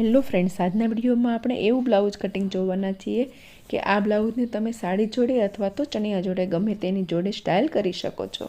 Hello friends આજના વિડીયોમાં આપણે એવું બ્લાઉઝ કટિંગ જોવાના છીએ કે આ બ્લાઉઝને તમે સાડી જોડે અથવા તો ચણિયા જોડે ગમે તેની જોડે સ્ટાઇલ કરી શકો છો.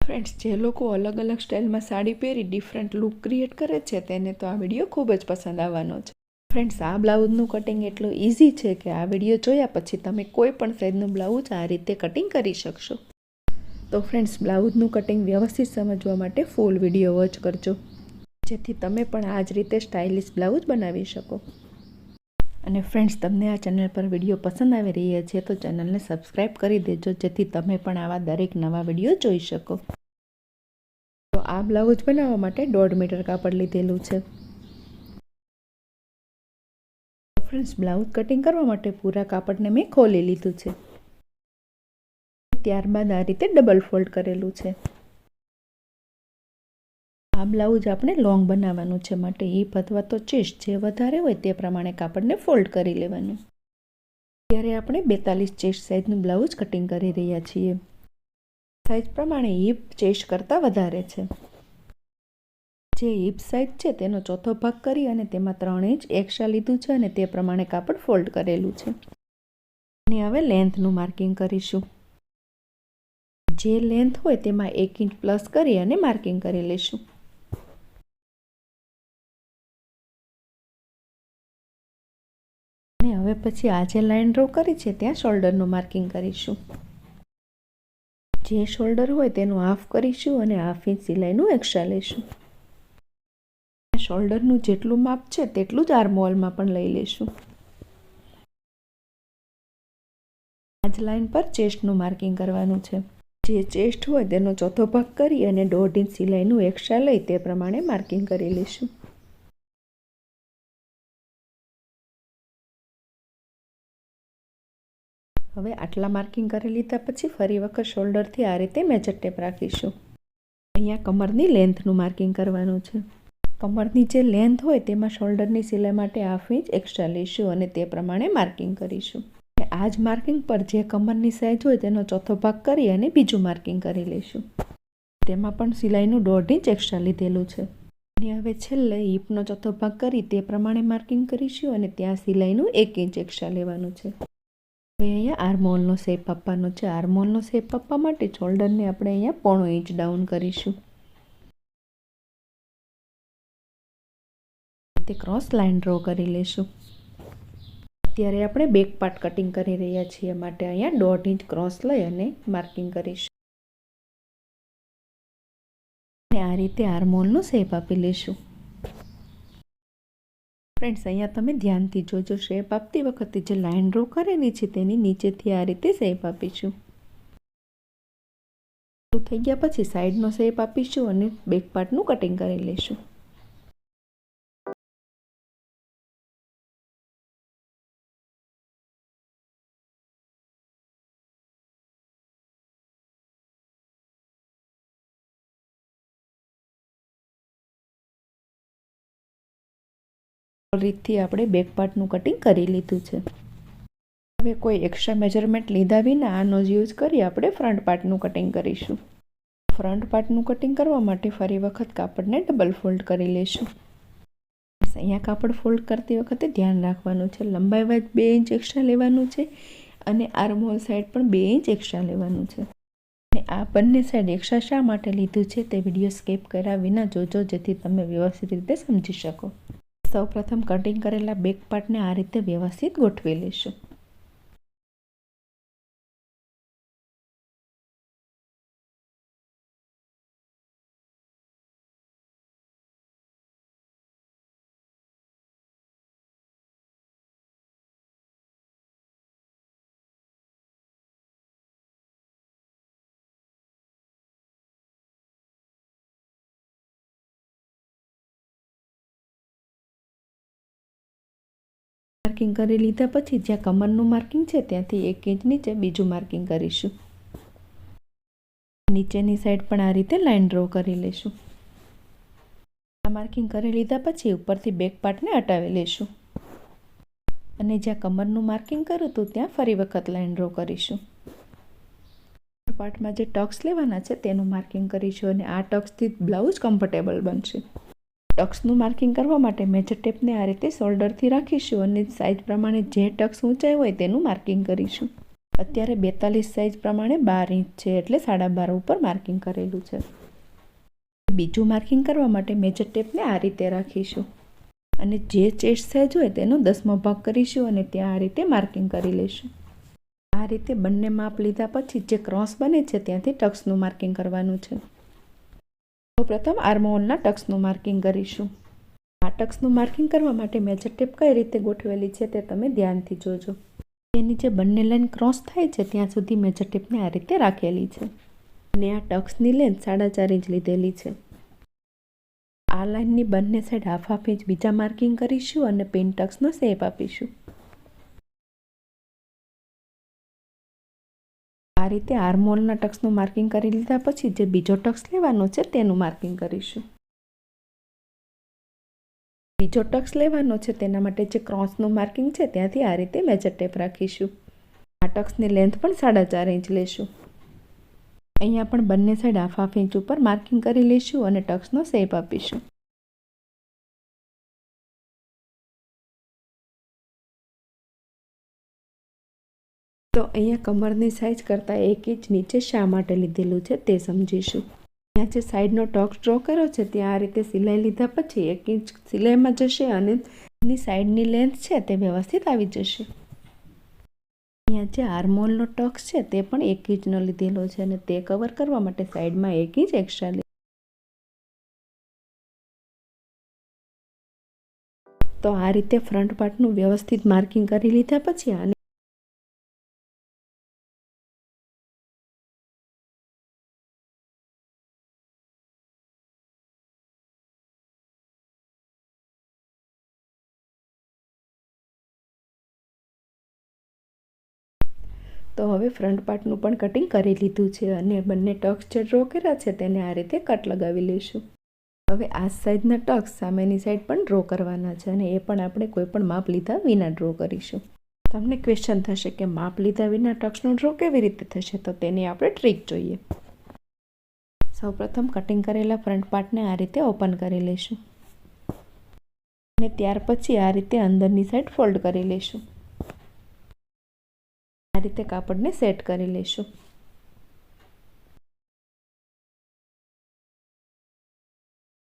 ફ્રેન્ડ્સ જે લોકો અલગ અલગ સ્ટાઇલમાં સાડી પહેરી ડિફરન્ટ લુક ક્રિએટ કરે છે તેને તો આ વીડિયો ખૂબ જ પસંદ આવવાનો છે. ફ્રેન્ડ્સ આ બ્લાઉઝનું કટિંગ એટલું ઇઝી છે કે આ વીડિયો જોયા પછી તમે કોઈ પણ સાઇઝનું બ્લાઉઝ આ રીતે કટિંગ કરી શકશો. તો ફ્રેન્ડ્સ બ્લાઉઝનું કટિંગ વ્યવસ્થિત સમજવા માટે ફૂલ વીડિયો વોચ કરજો. જેથી તમે પણ આ જ રીતે સ્ટાઇલિશ બ્લાઉઝ બનાવી શકો. અને ફ્રેન્ડ્સ, તમને આ ચેનલ પર વીડિયો પસંદ આવી રહ્યા છે તો ચેનલને સબસ્ક્રાઈબ કરી દેજો, જેથી તમે પણ આવા દરેક નવા વીડિયો જોઈ શકો. તો આ બ્લાઉઝ બનાવવા માટે દોઢ મીટર કાપડ લીધેલું છે. ફ્રેન્ડ્સ, બ્લાઉઝ કટિંગ કરવા માટે પૂરા કાપડને મેં ખોલી લીધું છે. ત્યારબાદ આ રીતે ડબલ ફોલ્ડ કરેલું છે. આ બ્લાઉઝ આપણે લોંગ બનાવવાનું છે માટે. હિપ અથવા તો ચેસ્ટ જે વધારે હોય તે પ્રમાણે કાપડને ફોલ્ડ કરી લેવાનું. ત્યારે આપણે બેતાલીસ ચેસ્ટ સાઇઝનું બ્લાઉઝ કટિંગ કરી રહ્યા છીએ. સાઇઝ પ્રમાણે હિપ ચેસ્ટ કરતાં વધારે છે. જે હિપ સાઇઝ છે તેનો ચોથો ભાગ કરી અને તેમાં ત્રણ ઇંચ એક્સ્ટ્રા લીધું છે અને તે પ્રમાણે કાપડ ફોલ્ડ કરેલું છે. અને હવે લેન્થનું માર્કિંગ કરીશું. જે લેન્થ હોય તેમાં એક ઇંચ પ્લસ કરી અને માર્કિંગ કરી લઈશું. હવે પછી આ જે લાઇન ડ્રો કરી છે ત્યાં શોલ્ડરનું માર્કિંગ કરીશું. જે શોલ્ડર હોય તેનું હાફ કરીશું અને હાફ ઇંચ સિલાઈનું એક્સ્ટ્રા લઈશું. શોલ્ડરનું જેટલું માપ છે તેટલું જ આર્મોલમાં પણ લઈ લઈશું. આ જ લાઇન પર ચેસ્ટનું માર્કિંગ કરવાનું છે. જે ચેસ્ટ હોય તેનો ચોથો ભાગ કરી અને દોઢ ઇંચ સિલાઈનું એક્સ્ટ્રા લઈ તે પ્રમાણે માર્કિંગ કરી લઈશું. હવે આટલા માર્કિંગ કરી લીધા પછી ફરી વખત શોલ્ડરથી આ રીતે મેજર ટેપ રાખીશું. અહીંયા કમરની લેન્થનું માર્કિંગ કરવાનું છે. કમરની જે લેન્થ હોય તેમાં શોલ્ડરની સિલાઈ માટે હાફ ઇંચ એક્સ્ટ્રા લઈશું અને તે પ્રમાણે માર્કિંગ કરીશું. આ જ માર્કિંગ પર જે કમરની સાઈઝ હોય તેનો ચોથો ભાગ કરી અને બીજું માર્કિંગ કરી લઈશું. તેમાં પણ સિલાઈનું દોઢ ઇંચ એક્સ્ટ્રા લીધેલું છે. અને હવે છેલ્લે હિપનો ચોથો ભાગ કરી તે પ્રમાણે માર્કિંગ કરીશું અને ત્યાં સિલાઈનું એક ઇંચ એક્સ્ટ્રા લેવાનું છે. હવે અહીંયા આર્મોલનો શેપ આપવાનો છે. આર્મોલનો શેપ આપવા માટે શોલ્ડરને આપણે અહીંયા પોણો ઇંચ ડાઉન કરીશું. તે ક્રોસ લાઇન ડ્રો કરી લઈશું અત્યારે આપણે બેક પાર્ટ કટિંગ કરી રહ્યા છીએ. માટે અહીંયા દોઢ ઇંચ ક્રોસ લઈ અને માર્કિંગ કરીશું. અને આ રીતે આર્મોલનો શેપ આપી લઈશું ફ્રેન્ડ્સ, અહીંયા તમે ધ્યાનથી જોજો શેપ આપતી વખતે જે લાઇન ડ્રો કરેલી છે તેની નીચેથી આ રીતે શેપ આપીશું. થઈ ગયા પછી સાઈડનો શેપ આપીશું અને બેક પાર્ટનું કટિંગ કરી લઈશું. રીતથી આપણે બેક પાર્ટનું કટિંગ કરી લીધું છે. હવે કોઈ એક્સ્ટ્રા મેજરમેન્ટ લીધા વિના આનો જ યુઝ કરી આપણે ફ્રન્ટ પાર્ટનું કટિંગ કરીશું. ફ્રન્ટ પાર્ટનું કટિંગ કરવા માટે ફરી વખત કાપડને ડબલ ફોલ્ડ કરી લઈશું. અહીંયા કાપડ ફોલ્ડ કરતી વખતે ધ્યાન રાખવાનું છે, લંબાઈ વાઇઝ બે ઇંચ એક્સ્ટ્રા લેવાનું છે અને આર્મહોલ સાઈડ પણ બે ઇંચ એક્સ્ટ્રા લેવાનું છે. અને આ બંને સાઈડ એક્સ્ટ્રા શા માટે લીધું છે તે વીડિયો સ્કેપ કર્યા વિના જોજો, જેથી તમે વ્યવસ્થિત રીતે સમજી શકો. સૌપ્રથમ કટિંગ કરેલા બેક પાર્ટને આ રીતે વ્યવસ્થિત ગોઠવી લઈશું. માર્કિંગ કરી લીધા પછી જ્યાં કમરનું માર્કિંગ છે ત્યાંથી એક ઇંચ નીચે બીજું માર્કિંગ કરીશું. નીચેની સાઈડ પણ આ રીતે લાઇન ડ્રો કરી લઈશું. આ માર્કિંગ કરી લીધા પછી ઉપરથી બેક પાર્ટને હટાવી લઈશું. અને જ્યાં કમરનું માર્કિંગ કર્યું હતું ત્યાં ફરી વખત લાઇન ડ્રો કરીશું. પાર્ટમાં જે ટક્સ લેવાના છે તેનું માર્કિંગ કરીશું અને આ ટક્સથી બ્લાઉઝ કમ્ફર્ટેબલ બનશે. ટક્સનું માર્કિંગ કરવા માટે મેજર ટેપને આ રીતે શોલ્ડરથી રાખીશું અને સાઇઝ પ્રમાણે જે ટક્સ ઊંચાઈ હોય તેનું માર્કિંગ કરીશું. અત્યારે બેતાલીસ સાઇઝ પ્રમાણે બાર ઇંચ છે એટલે સાડા બાર ઉપર માર્કિંગ કરેલું છે. બીજું માર્કિંગ કરવા માટે મેજર ટેપને આ રીતે રાખીશું. અને જે ચેસ્ટ સાઇઝ હોય તેનો દસમો ભાગ કરીશું અને ત્યાં આ રીતે માર્કિંગ કરી લઈશું. આ રીતે બંને માપ લીધા પછી જે ક્રોસ બને છે ત્યાંથી ટક્સનું માર્કિંગ કરવાનું છે. પ્રથમ આર્મહોલના ટક્સનું માર્કિંગ કરીશું. આ ટક્સનું માર્કિંગ કરવા માટે મેજર ટેપ કઈ રીતે ગોઠવેલી છે તે તમે ધ્યાનથી જોજો. એની જે બંને લાઇન ક્રોસ થાય છે, ત્યાં સુધી મેજર ટેપને આ રીતે રાખેલી છે. અને આ ટક્સની લેન્થ સાડા ચાર ઇંચ લીધેલી છે. આ લાઇનની બંને સાઈડ હાફ હાફ ઇંચ બીજા માર્કિંગ કરીશું અને પિન ટક્સનો શેપ આપીશું. આ રીતે આર્મોલના ટક્સનું માર્કિંગ કરી લીધા પછી જે બીજો ટક્સ લેવાનો છે તેનું માર્કિંગ કરીશું. બીજો ટક્સ લેવાનો છે તેના માટે જે ક્રોસનું માર્કિંગ છે ત્યાંથી આ રીતે મેજર ટેપ રાખીશું. આ ટક્સની લેન્થ પણ સાડા ચાર ઇંચ લેશું. અહીંયા પણ બંને સાઈડ હાફ હાફ ઇંચ ઉપર માર્કિંગ કરી લઈશું અને ટક્સનો શેપ આપીશું. અહીંયા કમરની સાઇઝ કરતાં એક ઇંચ નીચે શા માટે લીધેલું છે તે સમજીશું. અહીંયા જે સાઈડનો ટોક્સ ડ્રો કર્યો છે ત્યાં આ રીતે સિલાઈ લીધા પછી એક ઇંચ સિલાઈમાં જશે અને એની સાઈડની લેન્થ છે તે વ્યવસ્થિત આવી જશે. અહીંયા જે આર્મોલનો ટોક્સ છે તે પણ એક ઇંચનો લીધેલો છે અને તે કવર કરવા માટે સાઈડમાં એક ઇંચ એક્સ્ટ્રા તો આ રીતે ફ્રન્ટ પાર્ટનું વ્યવસ્થિત માર્કિંગ કરી લીધા પછી આને તો હવે ફ્રન્ટ પાર્ટનું પણ કટિંગ કરી લીધું છે અને બંને ટક્સ જે ડ્રો કર્યા છે તેને આ રીતે કટ લગાવી લઈશું. હવે આ સાઈડના ટક્સ સામેની સાઈડ પણ ડ્રો કરવાના છે અને એ પણ આપણે કોઈ પણ માપ લીધા વિના ડ્રો કરીશું. તમને ક્વેશ્ચન થશે કે માપ લીધા વિના ટક્સનો ડ્રો કેવી રીતે થશે તો તેની આપણે ટ્રીક જોઈએ. સૌપ્રથમ કટિંગ કરેલા ફ્રન્ટ પાર્ટને આ રીતે ઓપન કરી લઈશું. અને ત્યાર પછી આ રીતે અંદરની સાઈડ ફોલ્ડ કરી લઈશું. આ રીતે કાપડને સેટ કરી લઈશું.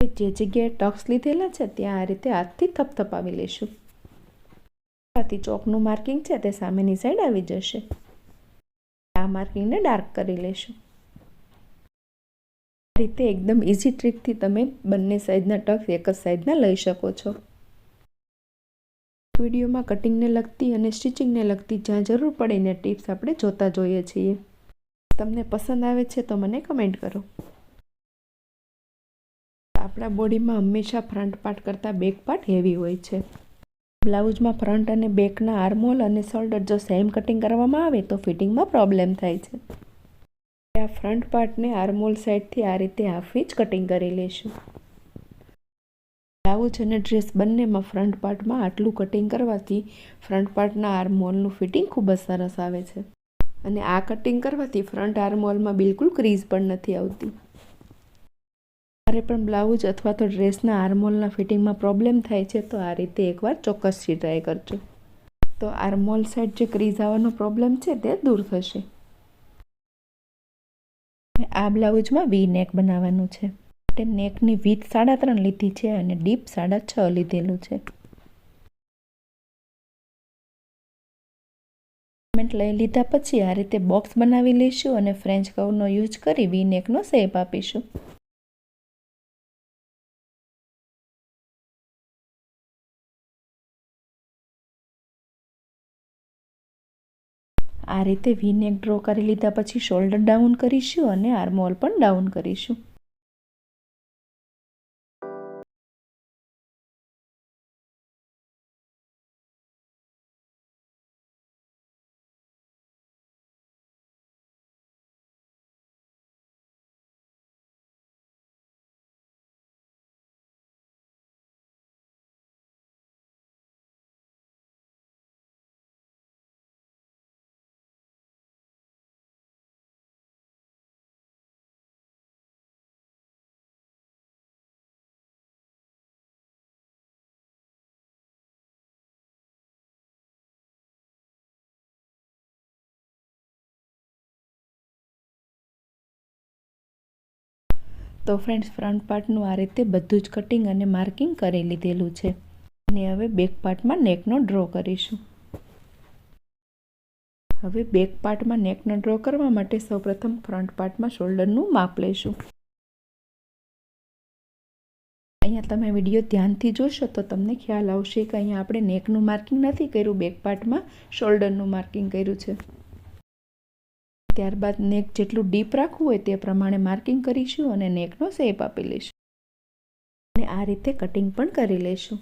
જે જગ્યાએ ટક્સ લીધેલા છે, ત્યાં આ રીતે હાથથી થપથપાવી લઈશું. આથી ચોકનું માર્કિંગ છે, તે સામેની સાઈડ આવી જશે. આ માર્કિંગને ડાર્ક કરી લેશું આ રીતે એકદમ ઇઝી ટ્રીકથી તમે બંને સાઈડના ટક્સ એક જ સાઈડના લઈ શકો છો. વિડીયોમાં કટિંગને લગતી અને સ્ટિચિંગને લગતી જ્યાં જરૂર પડે ટિપ્સ આપણે જોતા જોઈએ છીએ. તમને પસંદ આવે છે તો મને કમેન્ટ કરો. આપણા બોડીમાં હંમેશા ફ્રન્ટ પાર્ટ કરતાં બેક પાર્ટ હેવી હોય છે. બ્લાઉઝમાં ફ્રન્ટ અને બેકના આર્મોલ અને શોલ્ડર જો સેમ કટિંગ કરવામાં આવે તો ફિટિંગમાં પ્રોબ્લેમ થાય છે. આ ફ્રન્ટ પાર્ટને આર્મોલ સાઈડથી આ રીતે હાફ ઇંચ કટિંગ કરી લઈશું. બ્લાઉઝ અને ડ્રેસ બંનેમાં ફ્રન્ટ પાર્ટમાં આટલું કટિંગ કરવાથી ફ્રન્ટ પાર્ટના આર્મોલનું ફિટિંગ ખૂબ જ સરસ આવે છે. અને આ કટિંગ કરવાથી ફ્રન્ટ આર્મોલમાં બિલકુલ ક્રીઝ પણ નથી આવતી. જ્યારે પણ બ્લાઉઝ અથવા તો ડ્રેસના આર્મોલના ફિટિંગમાં પ્રોબ્લેમ થાય છે, તો આ રીતે એકવાર ચોક્કસથી ટ્રાય કરજો. તો આર્મોલ સાઈડ જે ક્રીઝ આવવાનો પ્રોબ્લેમ છે, તે દૂર થશે. આ બ્લાઉઝમાં વી નેક બનાવવાનું છે. માટે નેકની વીથ સાડા ત્રણ લીધી છે અને ડીપ સાડા છ લીધેલું છે. લઈ લીધા પછી આ રીતે બોક્સ બનાવી લઈશું અને ફ્રેન્ચ કવરનો યુઝ કરી વી નેકનો શેપ આપીશું. આ રીતે વી નેક ડ્રો કરી લીધા પછી શોલ્ડર ડાઉન કરીશું અને આર્મોલ પણ ડાઉન કરીશું. તો ફ્રેન્ડ્સ ફ્રન્ટ પાર્ટનું આ રીતે બધું જ કટિંગ અને માર્કિંગ કરી લીધેલું છે. અને હવે બેક પાર્ટમાં નેકનો ડ્રો કરીશું. હવે બેક પાર્ટમાં નેકનો ડ્રો કરવા માટે સૌપ્રથમ ફ્રન્ટ પાર્ટમાં શોલ્ડરનું માપ લઈશું. અહીંયા તમે વીડિયો ધ્યાનથી જોશો તો તમને ખ્યાલ આવશે કે અહીંયા આપણે નેકનું માર્કિંગ નથી કર્યું બેક પાર્ટમાં શોલ્ડરનું માર્કિંગ કર્યું છે. ત્યારબાદ નેક જેટલું ડીપ રાખવું હોય તે પ્રમાણે માર્કિંગ કરીશું અને નેકનો શેપ આપી લઈશું. અને આ રીતે કટિંગ પણ કરી લઈશું.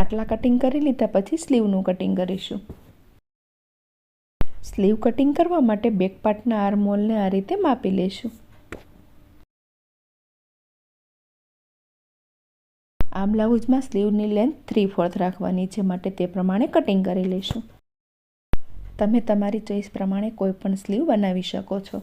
આટલા કટિંગ કરી લીધા પછી સ્લીવનું કટિંગ કરીશું. સ્લીવ કટિંગ કરવા માટે બેક પાર્ટના આર્મોલને આ રીતે માપી લઈશું. આ બ્લાઉઝમાં સ્લીવની લેન્થ થ્રી ફોર્થ રાખવાની છે માટે તે પ્રમાણે કટિંગ કરી લઈશું. તમે તમારી ચોઈસ પ્રમાણે કોઈ પણ સ્લીવ બનાવી શકો છો.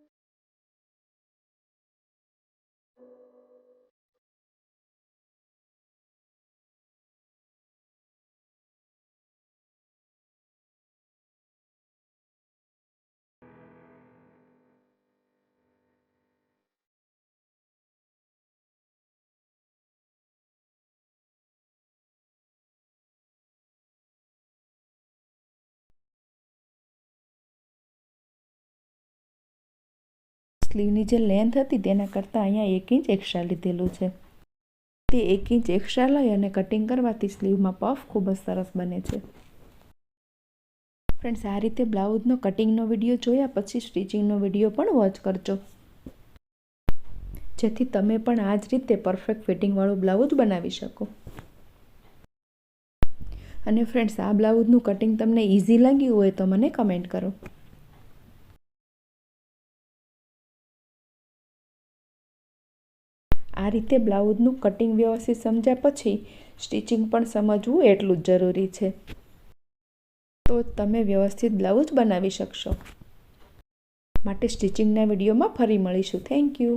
સ્લીવની જે લેન્થ હતી તેના કરતાં અહીંયા એક ઇંચ એક્સ્ટ્રા લીધેલું છે. તે એક ઇંચ એક્સ્ટ્રા લઈ અને કટિંગ કરવાથી સ્લીવમાં પફ ખૂબ જ સરસ બને છે. ફ્રેન્ડ્સ આ રીતે બ્લાઉઝનો કટિંગનો વીડિયો જોયા પછી સ્ટિચિંગનો વીડિયો પણ વોચ કરજો. જેથી તમે પણ આ જ રીતે પરફેક્ટ ફિટિંગવાળું બ્લાઉઝ બનાવી શકો. અને ફ્રેન્ડ્સ આ બ્લાઉઝનું કટિંગ તમને ઇઝી લાગ્યું હોય તો મને કમેન્ટ કરો. આ રીતે બ્લાઉઝનું કટિંગ વ્યવસ્થિત સમજ્યા પછી સ્ટિચિંગ પણ સમજવું એટલું જ જરૂરી છે. તો તમે વ્યવસ્થિત બ્લાઉઝ બનાવી શકશો. માટે સ્ટિચિંગના વિડીયોમાં ફરી મળીશું. Thank you.